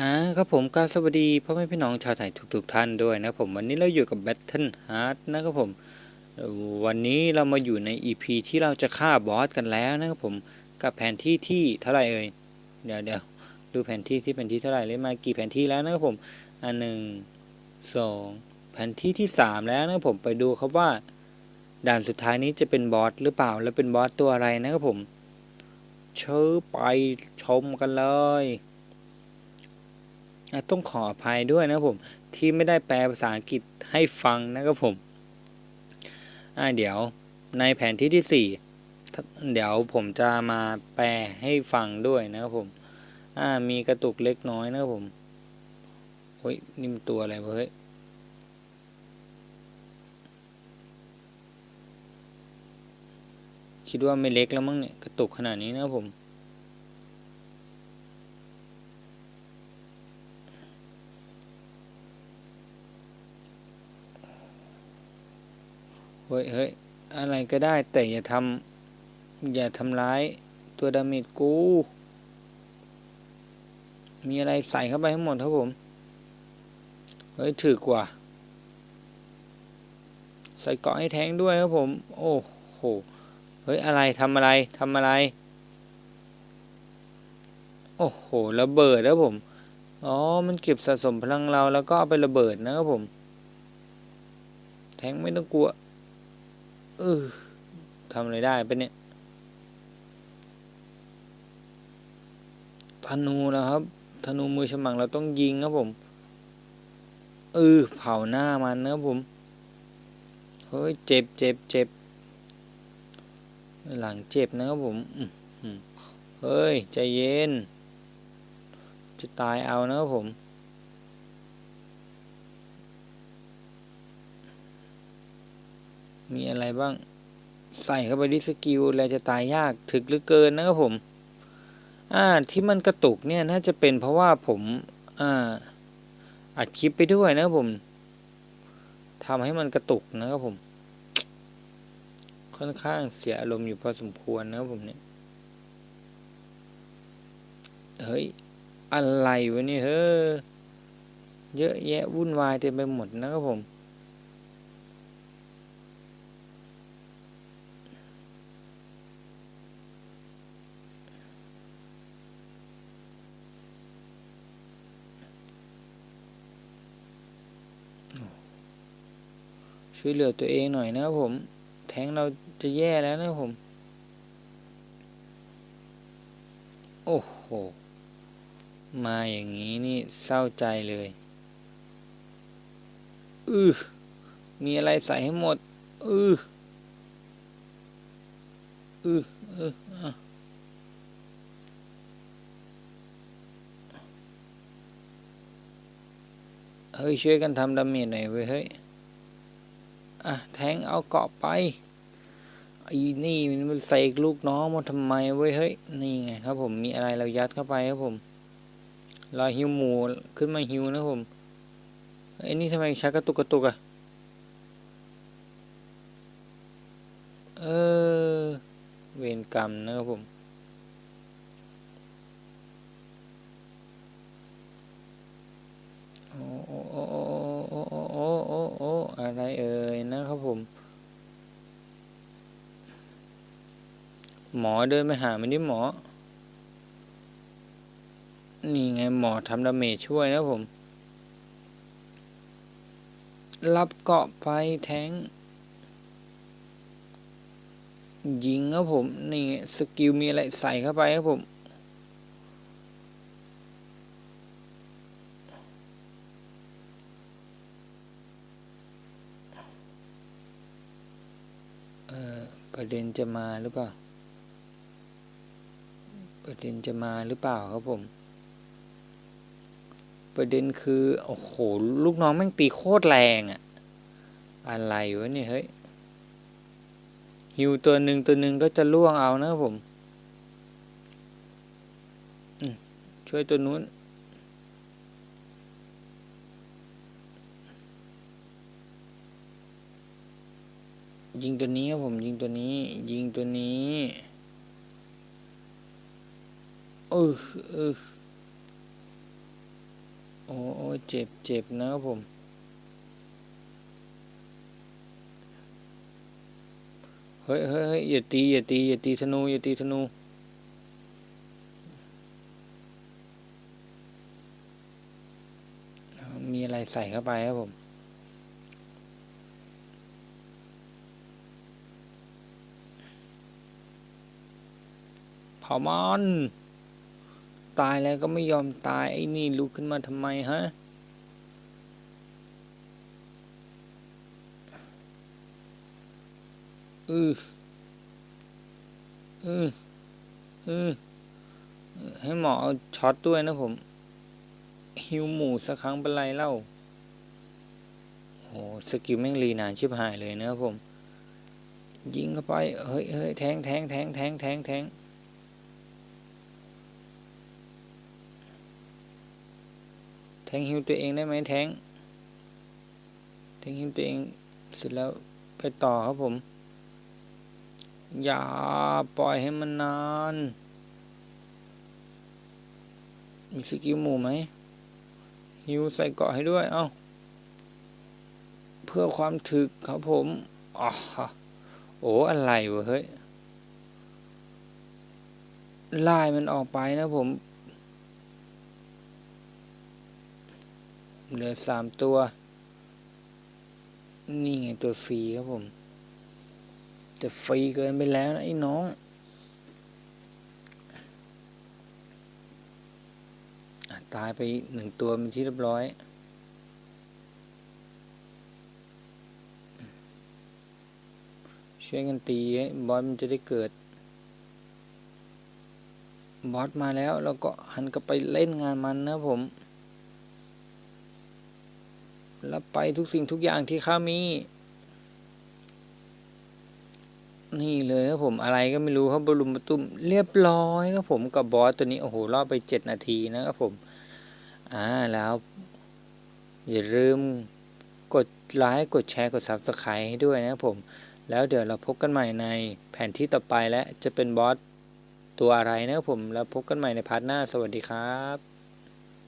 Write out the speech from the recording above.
อ่าครับผมก็สวัสดีพ่อแม่พี่น้องชาวไทยทุกๆท่านด้วยนะครับผมวันนี้เราอยู่กับ Battle Heart นะครับผม วันนี้เรามาอยู่ใน EP ที่เราจะฆ่าบอสกันแล้วนะครับผมกับแผนที่ที่เท่าไหร่เอ่ยเดี๋ยวเดี๋ยวดูแผนที่ที่แผนที่เท่าไหร่เลยมากี่แผนที่แล้วนะครับผมอันหนึ่งสองแผนที่ที่สามแล้วนะครับผมไปดูครับว่า ด่านสุดท้ายนี้จะเป็นบอสหรือเปล่าแล้วเป็นบอสตัวอะไรนะครับผมเชิญไปชมกันเลย ต้องขออภัยด้วยนะผม ที่ไม่ได้แปลภาษาอังกฤษให้ฟังนะครับผมเดี๋ยวในแผนที่ที่สี่เดี๋ยวผมจะมาแปลให้ฟังด้วยนะครับผมมีกระตุกเล็กน้อยนะครับผมเฮ้ยนี่มตัวอะไรเฮ้ยคิดว่าไม่เล็กแล้วมั้งเนี่ย กระตุกขนาดนี้นะครับผม ฮ้ยเฮ้ยอะไรก็ได้แต่อย่าทำอย่าทำร้ายตัวดาเมจกู มีอะไรใส่เข้าไปทั้งหมดครับผม เฮ้ยถือกว่า ใส่เกาะให้แทงด้วยครับผม โอ้โห เฮ้ยอะไรทำอะไรทำอะไร โอ้โหระเบิดแล้วผม อ๋อ มันเก็บสะสมพลังเราแล้วก็เอาไประเบิดนะครับผม แทงไม่ต้องกลัว เออทำอะไรได้ปะเนี่ยธนูนะครับธนูมือฉมังเราต้องยิงครับผม เออเผาหน้ามันนะครับผม เฮ้ย เจ็บเจ็บเจ็บหลังเจ็บนะครับผมเฮ้ย ใจเย็น จะตายเอานะครับผม มีอะไรบ้าง ใส่เข้าไปที่สกิลแล้วจะตายยากถึกหลือเกินนะครับผม อ่าที่มันกระตุกเนี่ยน่าจะเป็นเพราะว่าผม อ่าอัดคลิปไปด้วยนะครับผมทำให้มันกระตุกนะครับผม ค่อนข้างเสียอารมณ์อยู่พอสมควรนะครับผมเนี่ยเฮ้ย อะไรวะนี่เฮ้ยเยอะแยะวุ่นวายเต็มไปหมดนะครับผม ช่วยเหลือตัวเองหน่อยนะครับผม แทงเราจะแย่แล้วนะครับผม โอ้โห มาอย่างนี้นี่เศร้าใจเลย อือมีอะไรใส่ให้หมด อืออืออืออะเฮ้ยช่วยกันทำดาเมจหน่อยเว้ยเฮ้ย อะแทงเอาเกาะไปไอ้นี่มันใส่ลูกน้องมาทำไมเว้ยเฮ้ยนี่ไงครับผมมีอะไรเรายัดเข้าไปครับผมรอยฮิวหมูขึ้นมาฮิวนะผมไอ้นี่ทำไมชักกระตุกกระตุกอะเออเวรกรรมนะครับผม หมอเดินไปหามันนี่หมอ นี่ไงหมอทำดาเมจช่วยนะผม รับเกาะไปแทงยิงครับผม นี่สกิลมีอะไรใส่เข้าไปครับผม เออประเด็นจะมาหรือเปล่า ประเด็นจะมาหรือเปล่าครับผม ประเด็นคือ โอ้โห ลูกน้องแม่งตีโคตรแรงอะอะไรวะเนี่ยเฮ้ยฮิวตัวหนึ่งตัวหนึ่งก็จะล่วงเอานะครับผมอืมช่วยตัวนู้นยิงตัวนี้ครับผมยิงตัวนี้ ยิงตัวนี้ เออเออโอ้โอ้เจ็บเจ็บนะครับผมเฮ้ยเฮ้ยเฮ้ยอย่าตีอย่าตีอย่าตีธนูอย่าตีธนูมีอะไรใส่เข้าไปครับผมเผามัน ตายแล้วก็ไม่ยอมตายไอ้นี่ลุกขึ้นมาทำไมฮะ อืออืออือให้หมอเอาช็อตด้วยนะผมฮิวหมูสักครั้งเป็นไรเล่าโอ้สกิลแม่งรีนานชิบหายเลยนะครับผม ยิงเข้าไป เฮ้ยเฮ้ยแทงแทงแทงแทงแทงแทง แทงฮิวตัวเองได้ไหมแทงแทงฮิวตัวเองเสร็จแล้วไปต่อครับผม อย่าปล่อยให้มันนาน มีสกิลหมู่ไหมฮิวใส่เกาะให้ด้วย เอ้า เพื่อความถึกครับผมอ๋อโอ้อะไรวะเฮ้ยไลายมันออกไปนะผม เหลือสามตัว นี่ไงตัวฟรีครับผมแต่ฟรีเกินไปแล้วนะไอ้น้องตายไปหนึ่งตัวเป็นที่เรียบร้อย ช่วยกันตีให้บอสมันจะได้เกิด บอสมาแล้วเราก็หันกลับไปเล่นงานมันนะผม แล้วไปทุกสิ่งทุกอย่างที่ข้ามี นี่เลยครับผมอะไรก็ไม่รู้ครับบรุมบตุ้มเรียบร้อยครับผมกับบอสตัวนี้โอ้โหรอไปเจ็ดนาทีนะครับผมอ่าแล้ว อย่าลืมกดไลค์กดแชร์กด Subscribe ให้ด้วยนะครับผม แล้วเดี๋ยวเราพบกันใหม่ในแผนที่ต่อไปและจะเป็นบอสตัวอะไรนะครับผมแล้วพบกันใหม่ในพาร์ทหน้าสวัสดีครับ